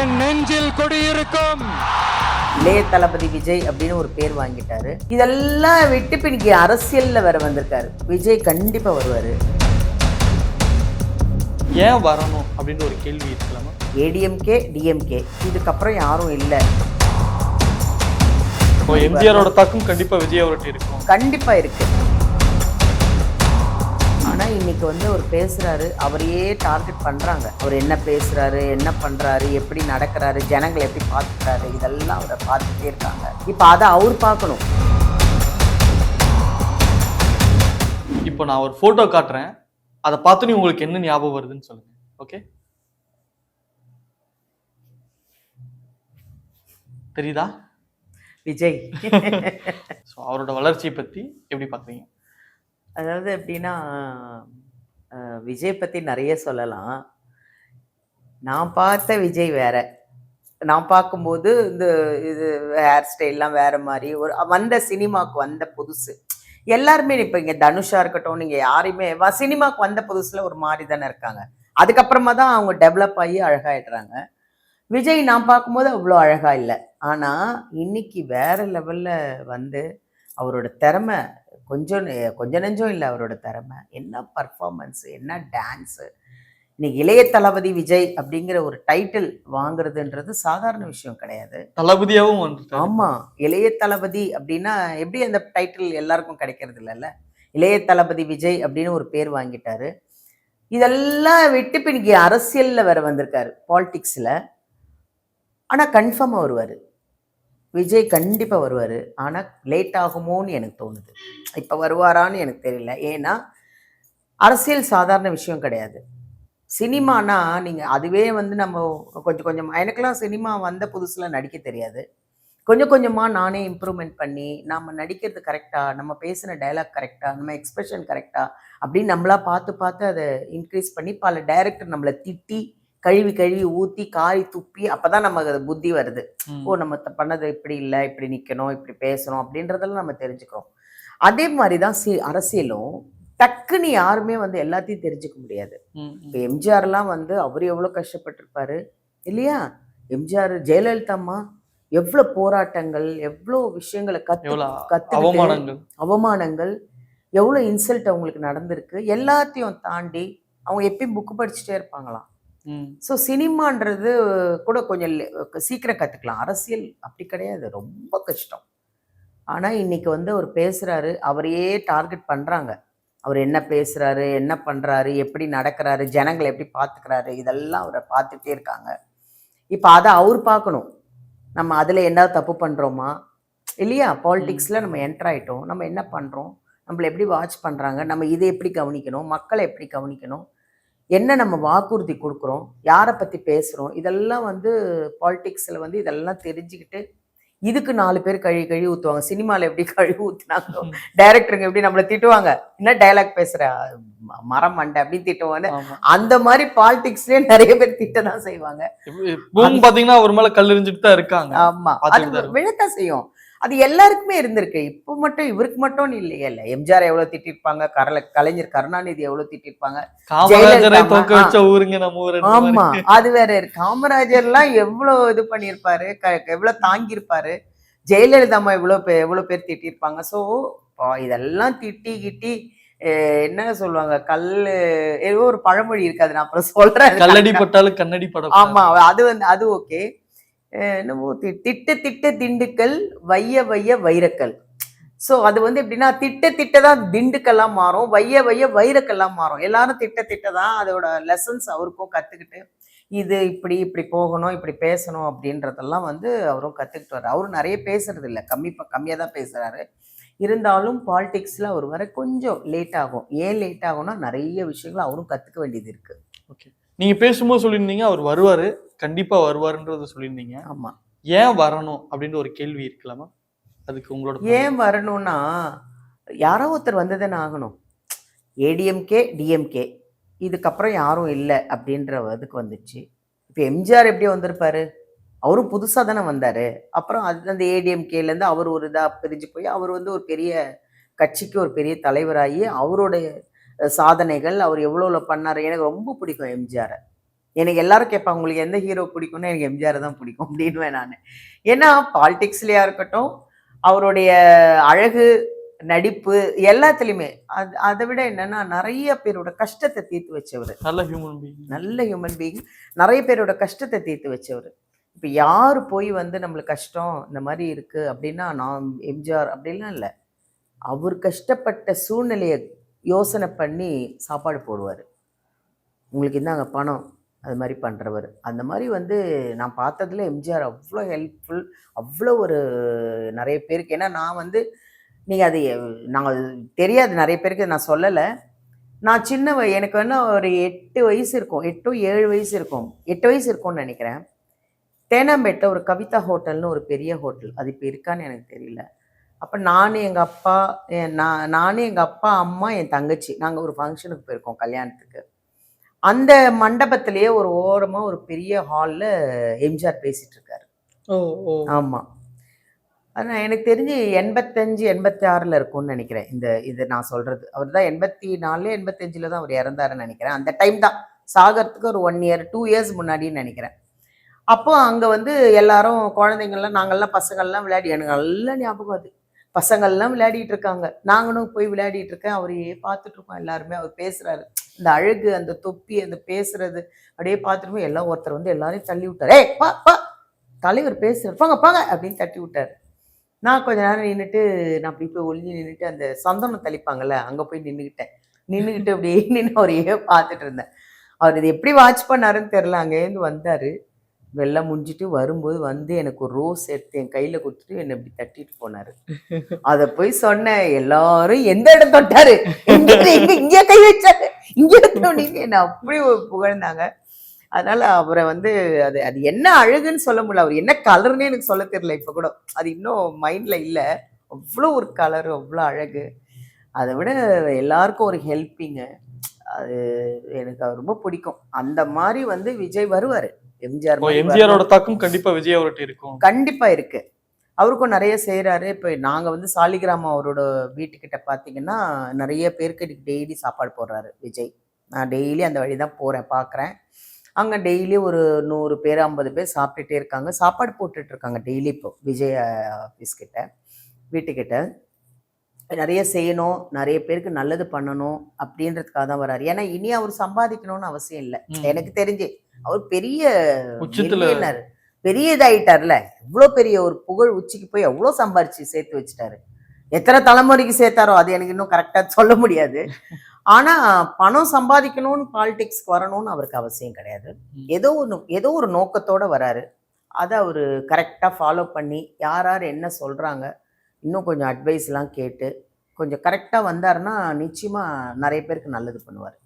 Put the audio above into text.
என் நெஞ்சில் குடியிருக்கும். இளைய தளபதி விஜய் அப்படின்னு ஒரு பேர் வாங்கிட்டாரு. இதெல்லாம் விட்டு இப்ப இன்னைக்கு அரசியல்ல வேற வந்திருக்காரு. விஜய் கண்டிப்பா வருவாரு. ஏன் வரணும் அப்படின்னு ஒரு கேள்வி இருக்கலாமா? ஏடிஎம்கே டிஎம்கே இதுக்கப்புறம் யாரும் இல்லை. எம்ஜிஆரோட தாக்கம் கண்டிப்பா விஜய் அவர்கிட்ட இருக்கும். கண்டிப்பா இருக்கு. ஆனா இன்னைக்கு வந்து அவர் பேசுறாரு அவரையே டார்கெட் பண்றாங்க. அவர் என்ன பேசுறாரு என்ன பண்றாரு எப்படி நடக்கிறாரு ஜனங்களை எப்படி பார்த்துக்கிறாரு இதெல்லாம் அவரை பார்த்துட்டே இருக்காங்க. இப்போ அதை அவர் பார்க்கணும். இப்போ நான் ஒரு போட்டோ காட்டுறேன். அதை பார்த்தோன்னே உங்களுக்கு என்ன ஞாபகம் வருதுன்னு சொல்லுங்க. ஓகே தெரியுதா? விஜய். ஸோ அவரோட வளர்ச்சியை பத்தி எப்படி பார்க்குறீங்க? அதாவது எப்படின்னா விஜய் பற்றி நிறைய சொல்லலாம். நான் பார்த்த விஜய் வேற. நான் பார்க்கும்போது இந்த இது ஹேர் ஸ்டைல்லாம் வேற மாதிரி ஒரு வந்த சினிமாவுக்கு வந்த புதுசு. எல்லாருமே இப்போ இங்கே தனுஷா இருக்கட்டும் நீங்கள் யாரையுமே வ- சினிமாவுக்கு வந்த புதுசில் ஒரு மாதிரி தானே இருக்காங்க. அதுக்கப்புறமா தான் அவங்க டெவலப் ஆகி அழகாயிடுறாங்க. விஜய் நான் பார்க்கும்போது அவ்வளோ அழகாக இல்லை. ஆனால் இன்னைக்கு வேற லெவலில் வந்து அவரோட திறமை கொஞ்சம் கொஞ்ச நெஞ்சம் இல்லை அவரோட திறமை. என்ன பர்ஃபார்மன்ஸ் என்ன டான்ஸு இன்னைக்கு இளைய தளபதி விஜய் அப்படிங்கிற ஒரு டைட்டில் வாங்குறதுன்றது சாதாரண விஷயம் கிடையாது. வந்துட்டாரு. ஆமா. இளைய தளபதி அப்படின்னா எப்படி அந்த டைட்டில் எல்லாருக்கும் கிடைக்கிறது இல்லைல்ல? இளைய தளபதி விஜய் அப்படின்னு ஒரு பேர் வாங்கிட்டாரு. இதெல்லாம் விட்டு இப்ப இன்னைக்கு அரசியல்ல வேற வந்திருக்காரு பாலிடிக்ஸ்ல ஆனா கன்ஃபார்மா வருவாரு. விஜய் கண்டிப்பாக வருவார். ஆனால் லேட் ஆகுமோன்னு எனக்கு தோணுது. இப்போ வருவாரான்னு எனக்கு தெரியல. ஏன்னா அரசியல் சாதாரண விஷயம் கிடையாது. சினிமானா நீங்கள் அதுவே வந்து நம்ம கொஞ்சம் கொஞ்சம் எனக்கெல்லாம் சினிமா வந்த புதுசில் நடிக்க தெரியாது. கொஞ்சம் கொஞ்சமாக நானே இம்ப்ரூவ்மெண்ட் பண்ணி நம்ம நடிக்கிறது கரெக்டாக நம்ம பேசின டைலாக் கரெக்டாக நம்ம எக்ஸ்ப்ரெஷன் கரெக்டாக அப்படின்னு நம்மளா பார்த்து பார்த்து அதை இன்க்ரீஸ் பண்ணி பல டைரக்டர் நம்மளை திட்டி கழுவி கழுவி ஊத்தி காரி துப்பி அப்பதான் நமக்கு அது புத்தி வருது. ஓ நம்ம பண்ணது இப்படி இல்லை இப்படி நிக்கணும் இப்படி பேசணும் அப்படின்றதெல்லாம் நம்ம தெரிஞ்சுக்கிறோம் அதே மாதிரி தான் சி அரசியலும் டக்குன்னு யாருமே வந்து எல்லாத்தையும் தெரிஞ்சுக்க முடியாது ம், ம். இப்போ எம்ஜிஆர்லாம் வந்து அவர் எவ்வளோ கஷ்டப்பட்டிருப்பாரு இல்லையா எம்ஜிஆர் ஜெயலலிதா அம்மா எவ்வளோ போராட்டங்கள் எவ்வளோ விஷயங்களை கத்து எவ்வளவு கத்து அவமானங்கள் அவமானங்கள் எவ்வளோ இன்சல்ட் அவங்களுக்கு நடந்திருக்கு எல்லாத்தையும் தாண்டி அவங்க எப்பயும் புக்கு படிச்சுட்டே இருப்பாங்களாம். ஸோ சினிமான்றது கூட கொஞ்சம் சீக்கிரம் கற்றுக்கலாம் அரசியல் அப்படி கிடையாது. ரொம்ப கஷ்டம். ஆனால் இன்னைக்கு வந்து அவர் பேசுகிறாரு அவரையே டார்கெட் பண்ணுறாங்க அவர் என்ன பேசுகிறாரு என்ன பண்ணுறாரு எப்படி நடக்கிறாரு ஜனங்களை எப்படி பார்த்துக்கிறாரு இதெல்லாம் அவரை பார்த்துட்டே இருக்காங்க. இப்போ அதை அவர் பார்க்கணும் நம்ம அதில் என்ன தப்பு பண்ணுறோமா இல்லையா? பாலிடிக்ஸில் நம்ம என்டர் ஆயிட்டோம். நம்ம என்ன பண்ணுறோம் நம்மளை எப்படி வாட்ச் பண்ணுறாங்க நம்ம இதை எப்படி கவனிக்கணும்? மக்களை எப்படி கவனிக்கணும்? என்ன நம்ம வாக்குறுதி கொடுக்குறோம் யாரை பற்றி பேசுகிறோம் இதெல்லாம் வந்து பாலிடிக்ஸில் வந்து இதெல்லாம் தெரிஞ்சுக்கிட்டு இதுக்கு நாலு பேர் கழுவி கழுவி ஊற்றுவாங்க சினிமாவில் எப்படி கழுவி ஊற்றுனாங்க டைரக்டருங்க எப்படி நம்மளை திட்டுவாங்க என்ன டைலாக் பேசுகிற மரம் மண்டை அப்படின்னு திட்டுவாங்க அந்த மாதிரி பாலிடிக்ஸ்லேயே நிறைய பேர் திட்ட தான் செய்வாங்க பாத்தீங்கன்னா ஒரு மேல கல் எறிஞ்சிட்டு தான் இருக்காங்க ஆமா அது. விழத்தான் செய்யும் அது எல்லாருக்குமே இருந்திருக்கு. இப்போ மட்டும் இவருக்கு மட்டும் இல்லையே இல்ல. எம்ஜிஆர் எவ்வளவு திட்டிருப்பாங்க? கரல கலைஞர் கருணாநிதி எவ்வளவு திட்டிருப்பாங்க? ஆமா அது வேற இருக்கு. காமராஜர் எல்லாம் எவ்வளவு இது பண்ணியிருப்பாரு? எவ்வளவு தாங்கியிருப்பாரு? ஜெயலலிதா அம்மா எவ்வளவு பேர் எவ்வளவு பேர் திட்டிருப்பாங்க. சோ இதெல்லாம் திட்டி கிட்டி என்ன சொல்லுவாங்க? கல்லு ஏதோ ஒரு பழமொழி இருக்கு அது நான் அப்புறம் சொல்றேன். கல்லடி பட்டாலும் கண்ணடி படம். ஆமா அது வந்து அது ஓகே. என்னமோ தி- திட்ட திட்ட திண்டுக்கல் வைய வைய வைரக்கல். ஸோ அது வந்து எப்படின்னா திட்ட திட்ட தான் திண்டுக்கெல்லாம் மாறும் வைய வைய வைரக்கெல்லாம் மாறும். எல்லாரும் திட்ட திட்ட தான் அதோட லெசன்ஸ் அவருக்கும் கற்றுக்கிட்டு இது இப்படி இப்படி போகணும் இப்படி பேசணும் அப்படின்றதெல்லாம் வந்து அவரும் கற்றுக்கிட்டு வர்றாரு. அவரும் நிறைய பேசுறது இல்லை கம்மி கம்மியாக தான் பேசுகிறாரு இருந்தாலும் பாலிடிக்ஸில் அவர் வர கொஞ்சம் லேட் ஆகும். ஏன் லேட் ஆகும்னா நிறைய விஷயங்கள் அவரும் கற்றுக்க வேண்டியது இருக்குது ஓகே நீங்கள் பேசும்போது சொல்லியிருந்தீங்க அவர் வருவார். கண்டிப்பா வருவாருன்றத சொல்லியிருந்தீங்க. ஆமா. ஏன் வரணும் அப்படின்னு ஒரு கேள்வி இருக்கலாமா? அதுக்கு உங்களோட ஏன் வரணும்னா யாரோ ஒருத்தர் வந்ததுன்னு ஆகணும். ஏடிஎம்கே டிஎம்கே இதுக்கப்புறம் யாரும் இல்லை அப்படின்ற இதுக்கு வந்துச்சு. இப்போ எம்ஜிஆர் எப்படி வந்திருப்பாரு. அவரும் புதுசாக தானே வந்தார். அப்புறம் அது அந்த ஏடிஎம்கேலேருந்து அவர் ஒரு இதாக பிரிஞ்சு போய் அவர் வந்து ஒரு பெரிய கட்சிக்கு ஒரு பெரிய தலைவராகி அவருடைய சாதனைகள் அவர் எவ்வளோ பண்ணார் எனக்கு ரொம்ப பிடிக்கும் எம்ஜிஆரை எனக்கு எல்லாரும் கேட்பாங்க உங்களுக்கு எந்த ஹீரோ பிடிக்கும்னு எனக்கு எம்ஜிஆர் தான் பிடிக்கும் அப்படின்னுவேன் நான். ஏன்னா பாலிடிக்ஸ்லையா இருக்கட்டும் அவருடைய அழகு நடிப்பு எல்லாத்துலேயுமே அது அதை விட என்னன்னா நிறைய பேரோட கஷ்டத்தை தீர்த்து வச்சவர். நல்ல ஹியூமன் பீயிங் நல்ல ஹியூமன் பீயிங் நிறைய பேரோட கஷ்டத்தை தீர்த்து வச்சவர். இப்போ யார் போய் வந்து நம்மளுக்கு கஷ்டம் இந்த மாதிரி இருக்கு அப்படின்னா நான் எம்ஜிஆர் அப்படிலாம் இல்லை. அவர் கஷ்டப்பட்ட சூழ்நிலையை யோசனை பண்ணி சாப்பாடு போடுவார். உங்களுக்கு இந்தாங்க பணம். அது மாதிரி பண்ணுறவர் அந்த மாதிரி வந்து நான் பார்த்ததுல எம்ஜிஆர் அவ்வளோ ஹெல்ப்ஃபுல் அவ்வளோ ஒரு நிறைய பேருக்கு. ஏன்னா நான் வந்து நீங்கள் அது நாங்கள் தெரியாது நிறைய பேருக்கு நான் சொல்லலை. நான் சின்ன வய எனக்கு வேணா ஒரு எட்டு வயசு இருக்கும். எட்டோ ஏழு வயசு இருக்கும். எட்டு வயசு இருக்கும்னு நினைக்கிறேன். தேனாம்பேட்டில் ஒரு கவிதா ஹோட்டல்னு ஒரு பெரிய ஹோட்டல். அது இப்போ இருக்கான்னு எனக்கு தெரியல. அப்போ நான் எங்கள் அப்பா என் நான் நானே எங்கள் அப்பா அம்மா என் தங்கச்சி. நாங்கள் ஒரு ஃபங்க்ஷனுக்கு போயிருக்கோம் கல்யாணத்துக்கு. அந்த மண்டபத்திலேயே ஒரு ஓரமாக ஒரு பெரிய ஹாலில் எம்ஜிஆர் பேசிட்டு இருக்காரு. ஓ ஓ. ஆமாம் ஆனால் எனக்கு தெரிஞ்சு எண்பத்தஞ்சு எண்பத்தி ஆறில் இருக்கும்னு நினைக்கிறேன். இந்த இது நான் சொல்கிறது அவர் தான் எண்பத்தி நாலு எண்பத்தஞ்சில் தான் அவர் இறந்தாருன்னு நினைக்கிறேன். அந்த டைம் தான். சாகறதுக்கு ஒரு ஒன் இயர் டூ இயர்ஸ் முன்னாடின்னு நினைக்கிறேன். அப்போ அங்கே வந்து எல்லாரும் குழந்தைங்கள்லாம் நாங்கள்லாம் பசங்கள்லாம் விளையாடி எனக்கு நல்ல ஞாபகம் அது. பசங்கள்லாம் விளையாடிட்டு இருக்காங்க. நாங்களும் போய் விளையாடிட்டு இருக்கேன். அவரையே பார்த்துட்டு இருக்கோம். எல்லாருமே அவர் பேசுறாரு. இந்த அழகு அந்த தொப்பி அந்த பேசுறது அப்படியே பார்த்துட்டு எல்லாம் ஒருத்தர் வந்து எல்லாரையும் தள்ளி விட்டார். ஏய் பா பா தலைவர் பேசுறாரு. போங்க போங்க. அப்படின்னு தட்டி விட்டாரு. நான் கொஞ்ச நேரம் நின்றுட்டு நான் அப்படி போய் ஒளிஞ்சு நின்றுட்டு அந்த சந்தனம் தெளிப்பாங்கல்ல அங்கே போய் நின்றுக்கிட்டேன் நின்றுக்கிட்டு அப்படியே நின்று அவரையே பார்த்துட்டு இருந்தேன். அவர் இது எப்படி வாட்ச் பண்ணாருன்னு தெரில அங்கேருந்து வந்தார். வெள்ளம் முடிஞ்சிட்டு வரும்போது வந்து எனக்கு ஒரு ரோஸ் எடுத்து என் கையில் கொடுத்துட்டு என்னை இப்படி தட்டிட்டு போனார். அதை போய் சொன்னேன். எல்லாரும் எந்த இடம் தொட்டாரு? இங்கே கை வச்சாரு? எடுத்தோன்னே என்னை அப்படி புகழ்ந்தாங்க. அதனால அவரை வந்து அது அது என்ன அழகுன்னு சொல்ல முடியல. அவர் என்ன கலர்னே எனக்கு சொல்ல தெரியல இப்போ கூட. அது இன்னும் மைண்டில் இல்லை. அவ்வளோ ஒரு கலர் அவ்வளோ அழகு. அதை விட எல்லாருக்கும் ஒரு ஹெல்ப்பிங்கு அது எனக்கு ரொம்ப பிடிக்கும். அந்த மாதிரி வந்து விஜய் வருவார். எம்ஜிஆர் எம்ஜிஆரோட தாக்கம் கண்டிப்பா விஜய் அவர்கிட்ட இருக்கும். கண்டிப்பா இருக்கு. அவருக்கும் நிறைய செய்றாரு. இப்போ நாங்க வந்து சாலிகிராமம் அவரோட வீட்டுக்கிட்ட பார்த்தீங்கன்னா நிறைய பேருக்கு டெய்லி சாப்பாடு போடுறாரு விஜய். நான் டெய்லி அந்த வழி தான் போறேன் பார்க்குறேன் அங்கே டெய்லி ஒரு நூறு பேர் ஐம்பது பேர் சாப்பிட்டுட்டே இருக்காங்க. சாப்பாடு போட்டுட்டு இருக்காங்க டெய்லி இப்போ விஜய் ஆஃபீஸ் கிட்ட வீட்டுக்கிட்ட. நிறைய செய்யணும் நிறைய பேருக்கு நல்லது பண்ணணும் அப்படின்றதுக்காக தான் வராரு. ஏன்னா இனி அவர் சம்பாதிக்கணும்னு அவசியம் இல்லை. எனக்கு தெரிஞ்சு அவர் பெரிய. பெரிய இதாயிட்டார்ல. எவ்வளோ பெரிய ஒரு புகழ் உச்சிக்கு போய் எவ்வளோ சம்பாரிச்சு சேர்த்து வச்சுட்டாரு. எத்தனை தலைமுறைக்கு சேர்த்தாரோ அது எனக்கு இன்னும் கரெக்டாக சொல்ல முடியாது. ஆனா பணம் சம்பாதிக்கணும்னு பாலிடிக்ஸ்க்கு வரணும்னு அவருக்கு அவசியம் கிடையாது. ஏதோ ஒன்று ஏதோ ஒரு நோக்கத்தோட வராரு. அதை அவர் கரெக்டாக ஃபாலோ பண்ணி யார் யார் என்ன சொல்கிறாங்க இன்னும் கொஞ்சம் அட்வைஸ்லாம் கேட்டு கொஞ்சம் கரெக்டாக வந்தாருன்னா நிச்சயமாக நிறைய பேருக்கு நல்லது பண்ணுவார்.